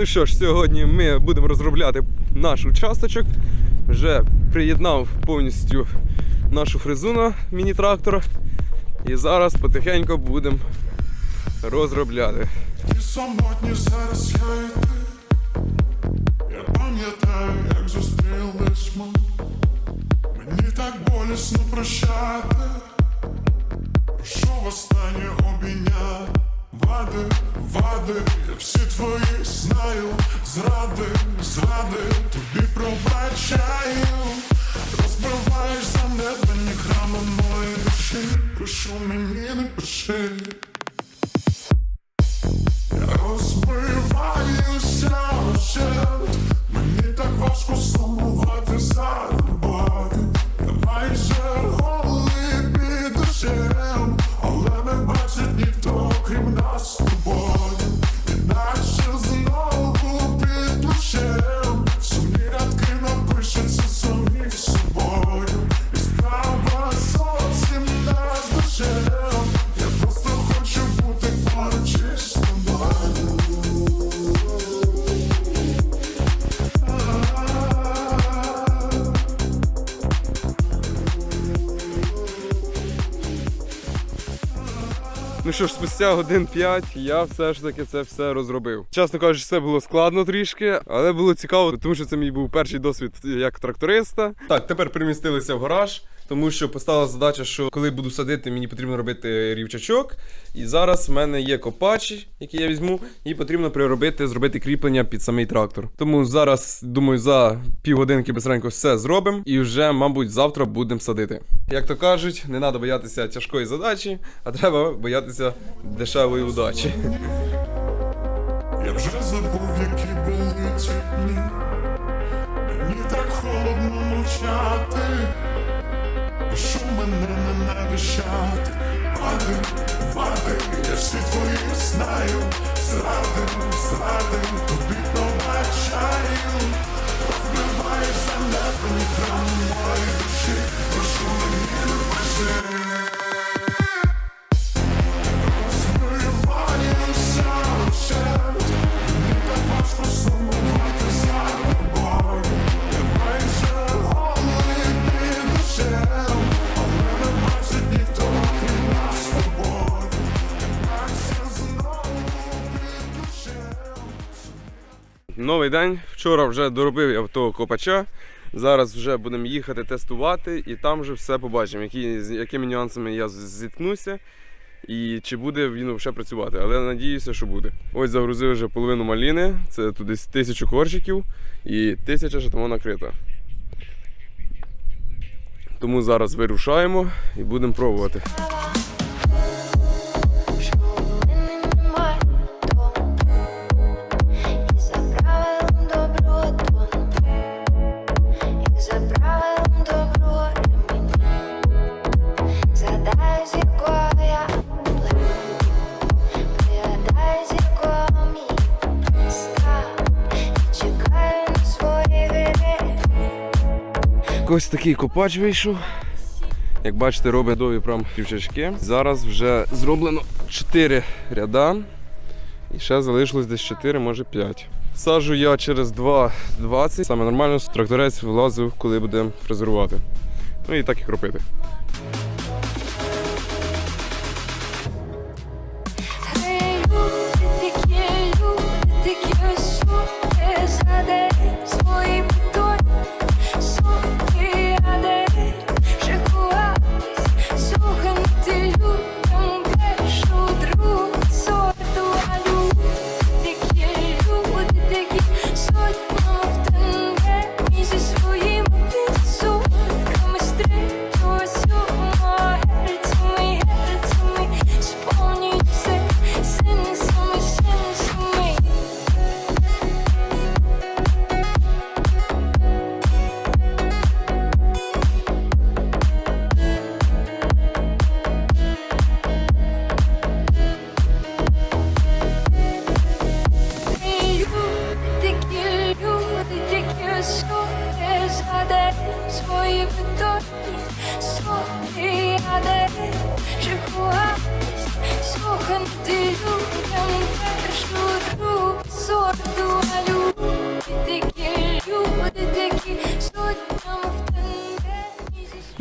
Ну що ж, сьогодні ми будемо розробляти наш участочок. Вже приєднав повністю нашу фрезу на міні-трактор. І зараз потихеньку будемо розробляти. Ті самотні зараз я пам'ятаю, як зустрілись ми Мені так болісно прощати Прошу востаннє обійняти Вади, вади, я всі твої знаю Зради, зради, тобі пробачаю. Розбиваєш занедбані храми моєї душі. Прошу мені не пиши? Я розбиваюся вщент. Мені так важко сумувати за тобою. Майже you and us. Ну що ж, спустя годин 5 я все ж таки це все розробив. Чесно кажучи, це було складно трішки, але було цікаво, тому що це мій був перший досвід як тракториста. Так, тепер примістилися в гараж, тому що постала задача, що коли буду садити, мені потрібно робити рівчачок. І зараз в мене є копач, який я візьму, і потрібно приробити, зробити кріплення під самий трактор. Тому зараз, думаю, за півгодинки безренько все зробимо, і вже, мабуть, завтра будемо садити. Як то кажуть, не треба боятися тяжкої задачі, а треба боятися дешевої удачі. Я вже забув, які були ці дні Мені так холодно мовчати не навіщати Вади, вади, я всі твої знаю. Зради, зради, тобі побачаю, Розбиваєш занедбані храми Новий день. Вчора вже доробив я того копача. Зараз вже будемо їхати тестувати і там вже все побачимо, які, з якими нюансами я зіткнуся і чи буде він ще працювати. Але надіюся, що буде. Ось загрузив вже половину маліни, це десь тисячу корчиків і тисяча ще тому накрита. Тому зараз вирушаємо і будемо пробувати. Ось такий копач вийшов. Як бачите, робить дові прям півчачки. Зараз вже зроблено 4 ряда. І ще залишилось десь 4, може 5. Саджу я через 2,20. Саме нормально тракторець влазив, коли будемо фрезерувати. Ну і так і кропити. moje wydoki Słuchaj, jadę, że chłopiec Słuchaj, ty ludzie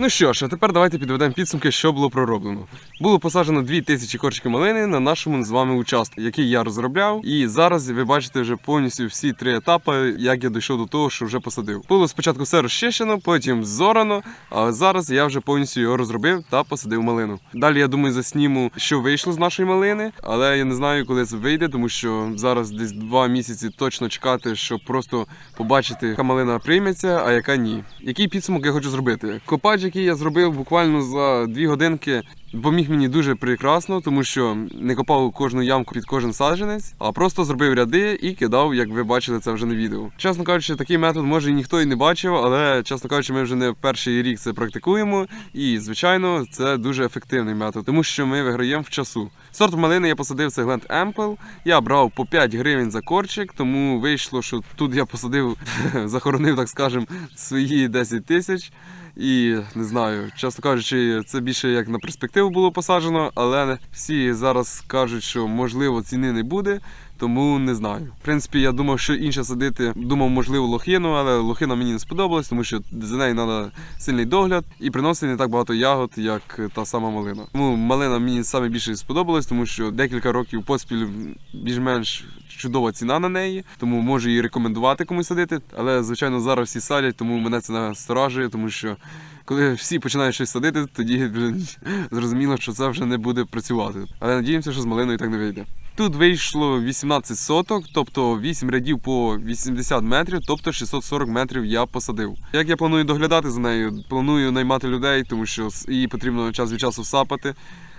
Ну що ж, а тепер давайте підведемо підсумки, що було пророблено. Було посаджено 2000 корчиків малини на нашому з вами участку, який я розробляв. І зараз ви бачите вже повністю всі три етапи, як я дійшов до того, що вже посадив. Було спочатку все розчищено, потім зорано, а зараз я вже повністю його розробив та посадив малину. Далі я думаю, засніму, що вийшло з нашої малини, але я не знаю, коли це вийде, тому що зараз десь два місяці точно чекати, щоб просто побачити, яка малина прийметься, а яка ні. Який підсумок я хочу зробити? Копач, який я зробив буквально за дві годинки. Поміг мені дуже прекрасно, тому що не копав кожну ямку під кожен саджанець, а просто зробив ряди і кидав, як ви бачили це вже на відео. Чесно кажучи, такий метод може ніхто і не бачив, але чесно кажучи, ми вже не перший рік це практикуємо. І звичайно, це дуже ефективний метод, тому що ми виграємо в часу. Сорт малини я посадив це Глент Емпл. Я брав по 5 гривень за корчик, тому вийшло, що тут я посадив, захоронив, так скажем, свої 10 тисяч. І не знаю, чесно кажучи, це більше як на перспективу було посаджено, але всі зараз кажуть, що можливо ціни не буде, тому не знаю. В принципі, я думав, що інше садити, думав, можливо, лохину, але лохина мені не сподобалась, тому що за нею треба сильний догляд і приносить не так багато ягод, як та сама малина. Тому малина мені саме більше сподобалась, тому що декілька років поспіль більш-менш чудова ціна на неї, тому можу її рекомендувати комусь садити. Але звичайно зараз всі садять, тому мене це насторажує, тому що коли всі починають щось садити, тоді зрозуміло, що це вже не буде працювати. Але надіємося, що з малиною так не вийде. Тут вийшло 18 соток, тобто 8 рядів по 80 метрів, тобто 640 метрів я посадив. Як я планую доглядати за нею? Планую наймати людей, тому що її потрібно час від часу сапати.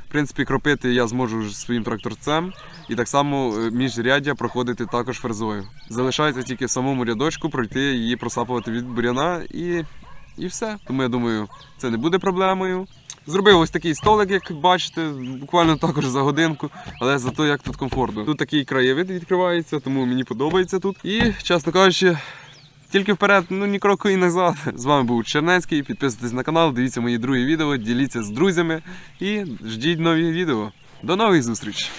В принципі, кропити я зможу своїм тракторцем, і так само е, міжряддя проходити також фрезою. Залишається тільки в самому рядочку пройти її просапувати від буряна і, і все. Тому я думаю, це не буде проблемою. Зробив ось такий столик, як бачите, буквально також за годинку, але зато як тут комфортно. Тут такий краєвид відкривається, тому мені подобається тут. І, чесно кажучи, тільки вперед, ну ні кроку і назад. З вами був Чернецький. Підписуйтесь на канал, дивіться мої другі відео, діліться з друзями і ждіть нові відео. До нових зустрічей!